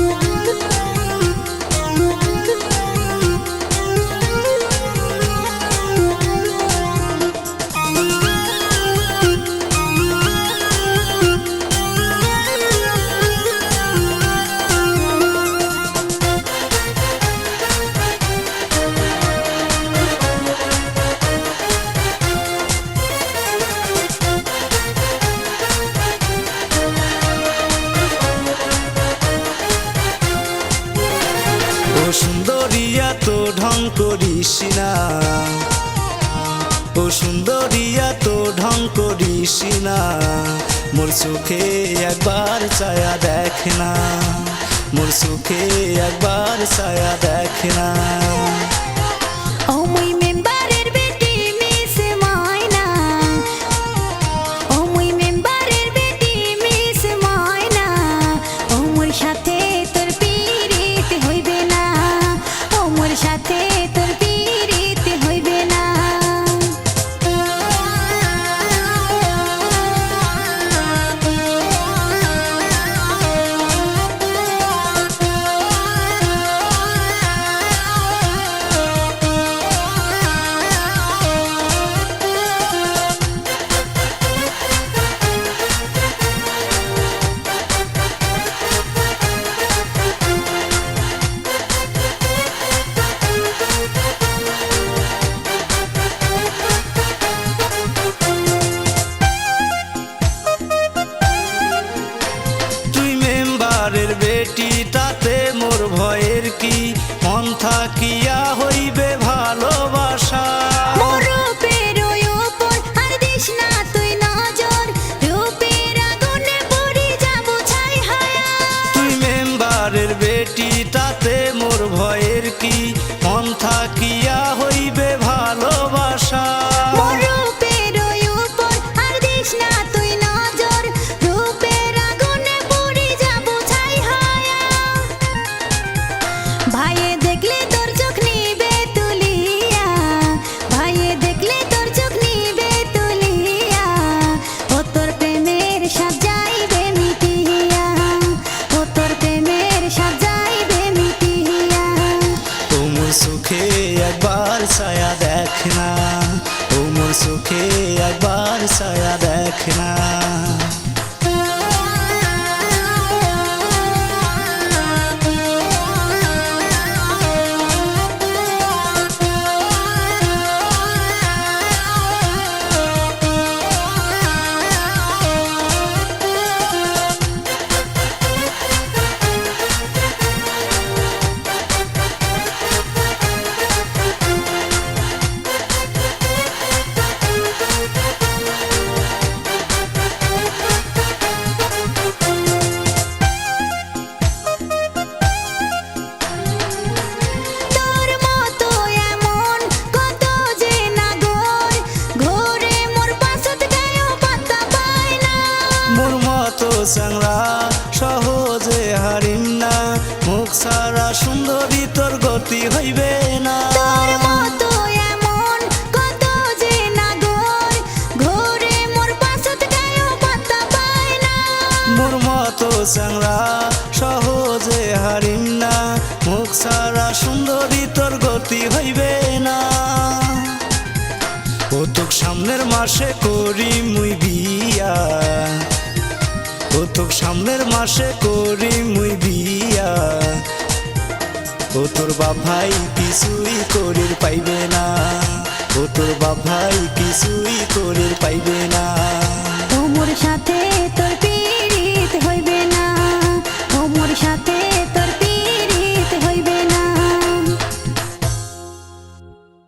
ও সুন্দরিয়া তো ঢং করিস না। ও সুন্দরিয়া তো ঢং করিস না। মোর চোখে একবার ছায়া দেখ না। মোর চোখে একবার ছায়া দেখ না। একবার ছায়া দেখ না। ও মোর সুখে একবার ছায়া দেখ না। সারা সুন্দরী তোর গতি হইবে না। মতো মোর চাংরা সহজে হারিম না। মুখ সারা সুন্দরী তোর গতি হইবে না। ও তোক সামনের মাসে করি মুই বিয়া। ও তোক সামনের মাসে করি মুই বিয়া। ও তোর বাভাই কিছুই করে পাইবে না। ও তোর বাভাই কিছুই করে পাইবে না।